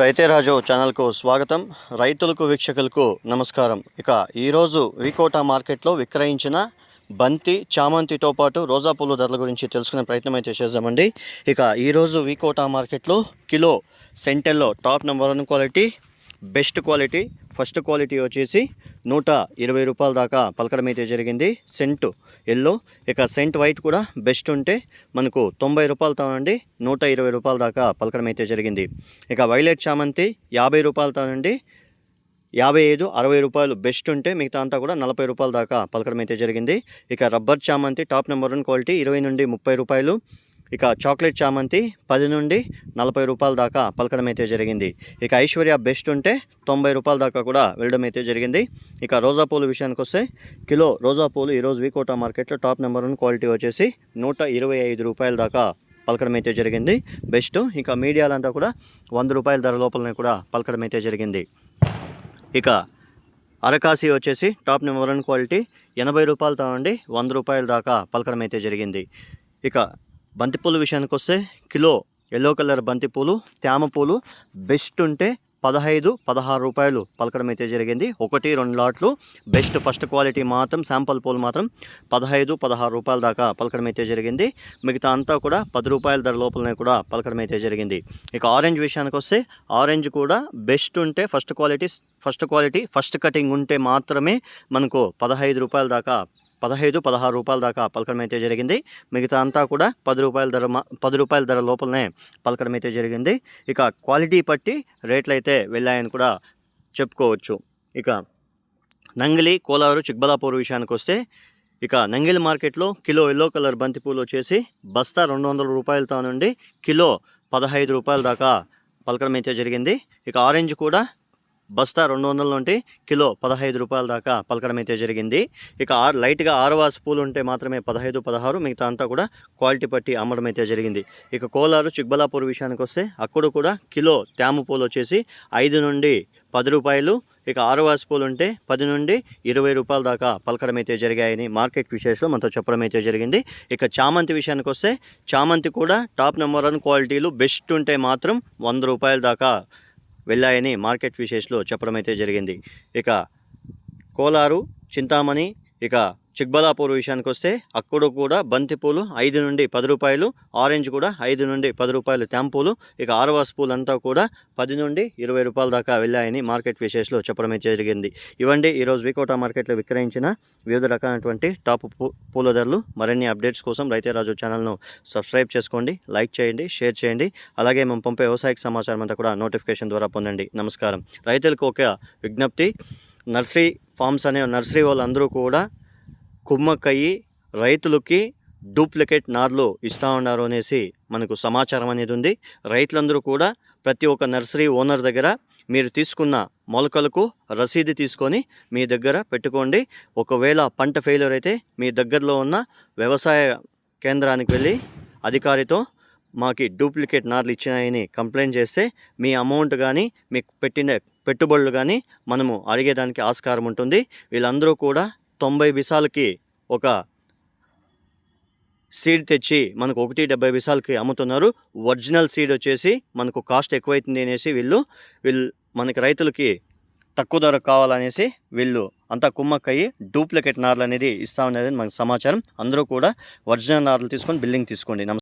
రైతే రాజు ఛానల్కు స్వాగతం. రైతులకు వీక్షకులకు నమస్కారం. ఇక ఈరోజు వికోటా మార్కెట్లో విక్రయించిన బంతి చామంతితో పాటు రోజా పూలు ధరల గురించి తెలుసుకునే ప్రయత్నం అయితే చేద్దామండి. ఇక ఈరోజు వికోటా మార్కెట్లో kilo సెంటెల్లో top number one quality best quality first quality వచ్చేసి నూట ఇరవై రూపాయల దాకా పలకడం అయితే జరిగింది. Scent yellow. ఇక సెంట్ వైట్ కూడా బెస్ట్ ఉంటే మనకు తొంభై రూపాయలతో నుండి నూట ఇరవై రూపాయల దాకా పలకడం అయితే జరిగింది. ఇక వైలెట్ చామంతి యాభై రూపాయలతో నుండి యాభై ఐదు అరవై రూపాయలు బెస్ట్ ఉంటే మిగతా అంతా కూడా నలభై రూపాయల దాకా పలకడం అయితే జరిగింది. ఇక రబ్బర్ చామంతి టాప్ నెంబర్ వన్ క్వాలిటీ ఇరవై నుండి ముప్పై రూపాయలు ఇక చాక్లెట్ చామంతి పది నుండి నలభై రూపాయల దాకా పలకడం అయితే జరిగింది. ఇక ఐశ్వర్య బెస్ట్ ఉంటే తొంభై రూపాయల దాకా కూడా వెళ్ళడం అయితే జరిగింది. ఇక రోజా పూలు విషయానికి వస్తే కిలో రోజా పూలు ఈరోజు వికోటా మార్కెట్లో టాప్ నెంబర్ వన్ క్వాలిటీ వచ్చేసి నూట ఇరవై ఐదు రూపాయల దాకా పలకడం అయితే జరిగింది. బెస్ట్ ఇంకా మీడియాలంతా కూడా వంద రూపాయల ధర లోపలనే కూడా పలకడం అయితే జరిగింది. ఇక అరకాసి వచ్చేసి టాప్ నెంబర్ వన్ క్వాలిటీ ఎనభై రూపాయలతో నుండి వంద రూపాయల దాకా పలకడం అయితే జరిగింది. ఇక బంతిపూలు విషయానికి వస్తే కిలో ఎల్లో కలర్ బంతిపూలు తేమ పూలు బెస్ట్ ఉంటే పదహైదు పదహారు రూపాయలు పలకడం అయితే జరిగింది. ఒకటి రెండు లాట్లు. బెస్ట్ ఫస్ట్ క్వాలిటీ మాత్రం శాంపుల్ పూలు మాత్రం పదహైదు పదహారు రూపాయల దాకా పలకడం అయితే జరిగింది. మిగతా అంతా కూడా పది రూపాయల ధర లోపలనే కూడా పలకడం అయితే జరిగింది. ఇక ఆరెంజ్ విషయానికి వస్తే ఆరెంజ్ కూడా బెస్ట్ ఉంటే first quality first quality first cutting ఉంటే మాత్రమే మనకు పదహైదు రూపాయల దాకా పదహైదు పదహారు రూపాయల దాకా పలకడం అయితే జరిగింది. మిగతా అంతా కూడా పది రూపాయల ధర మా- పది రూపాయల ధర లోపలనే పలకడం అయితే జరిగింది. ఇక క్వాలిటీ బట్టి రేట్లు అయితే వెళ్ళాయని కూడా చెప్పుకోవచ్చు. ఇక నంగిలి కోలారు చిక్బలాపూర్ విషయానికి వస్తే ఇక నంగిలి మార్కెట్లో కిలో ఎల్లో కలర్ బంతిపూలు వచ్చేసి బస్తా రెండు వందల రూపాయలతో నుండి కిలో పదహైదు రూపాయల దాకా పలకడం అయితే జరిగింది. ఇక ఆరెంజ్ కూడా బస్తా రెండు వందల నుండి కిలో పదహైదు రూపాయల దాకా పలకడం అయితే జరిగింది. ఇక ఆరు లైట్గా ఆరువాసు పూలు ఉంటే మాత్రమే పదహైదు పదహారు మిగతా అంతా కూడా క్వాలిటీ పట్టి అమ్మడం అయితే జరిగింది. ఇక కోలారు చిక్బలాపూర్ విషయానికి వస్తే అక్కడ కూడా కిలో తేమ పూలు వచ్చేసి ఐదు నుండి పది రూపాయలు ఇక ఆరవాస్ పూలు ఉంటే పది నుండి ఇరవై రూపాయల దాకా పలకడం అయితే జరిగాయని మార్కెట్ విశేషంలో మనతో చెప్పడం అయితే జరిగింది. ఇక చామంతి విషయానికి వస్తే చామంతి కూడా టాప్ నెంబర్ వన్ క్వాలిటీలు బెస్ట్ ఉంటే మాత్రం వంద రూపాయల దాకా వెళ్ళాయని మార్కెట్ విశేషలో చెప్పడం అయితే జరిగింది. ఇక కోలారు చింతామణి ఇక చిక్బలాపూర్ విషయానికి వస్తే అక్కడ కూడా బంతిపూలు ఐదు నుండి పది రూపాయలు ఆరెంజ్ కూడా ఐదు నుండి పది రూపాయలు ట్యాంపూలు ఇక ఆరవాస్ పూలు అంతా కూడా పది నుండి ఇరవై రూపాయల దాకా వెళ్ళాయని మార్కెట్ విశేషలో చెప్పడమే జరిగింది. ఇవ్వండి ఈరోజు వికోటా మార్కెట్లో విక్రయించిన వివిధ రకాలైనటువంటి టాప్ పూల ధరలు మరిన్ని అప్డేట్స్ కోసం రైతే రాజు ఛానల్ను సబ్స్క్రైబ్ చేసుకోండి లైక్ చేయండి షేర్ చేయండి అలాగే మేము పంపే వ్యవసాయక సమాచారం అంతా కూడా నోటిఫికేషన్ ద్వారా పొందండి. నమస్కారం. రైతులకు ఒక విజ్ఞప్తి నర్సరీ ఫార్మ్స్ అనే నర్సరీ వాళ్ళందరూ కూడా కుమ్మక్కయ్యి రైతులకి డూప్లికేట్ నార్లు ఇస్తూ ఉన్నారు అనేసి మనకు సమాచారం అనేది ఉంది. రైతులందరూ కూడా ప్రతి ఒక్క నర్సరీ ఓనర్ దగ్గర మీరు తీసుకున్న మొలకలకు రసీదు తీసుకొని మీ దగ్గర పెట్టుకోండి. ఒకవేళ పంట ఫెయిల్యూర్ అయితే మీ దగ్గరలో ఉన్న వ్యవసాయ కేంద్రానికి వెళ్ళి అధికారితో మాకి డూప్లికేట్ నార్లు ఇచ్చినాయని కంప్లైంట్ చేస్తే మీ అమౌంట్ కానీ మీకు పెట్టిన పెట్టుబడులు కానీ మనము అడిగేదానికి ఆస్కారం ఉంటుంది. వీళ్ళందరూ కూడా తొంభై బిసాలకి ఒక సీడ్ తెచ్చి మనకు ఒకటి డెబ్బై బిసాలకి అమ్ముతున్నారు. ఒరిజినల్ సీడ్ వచ్చేసి మనకు కాస్ట్ ఎక్కువైతుంది అనేసి వీళ్ళు వీళ్ళు మనకి రైతులకి తక్కువ ధర కావాలనేసి వీళ్ళు అంతా కుమ్మక్కయ్యి డూప్లికేట్ నార్లు అనేది ఇస్తా ఉన్నది మనకు సమాచారం. అందరూ కూడా ఒరిజినల్ నార్లు తీసుకొని బిల్డింగ్ తీసుకోండి.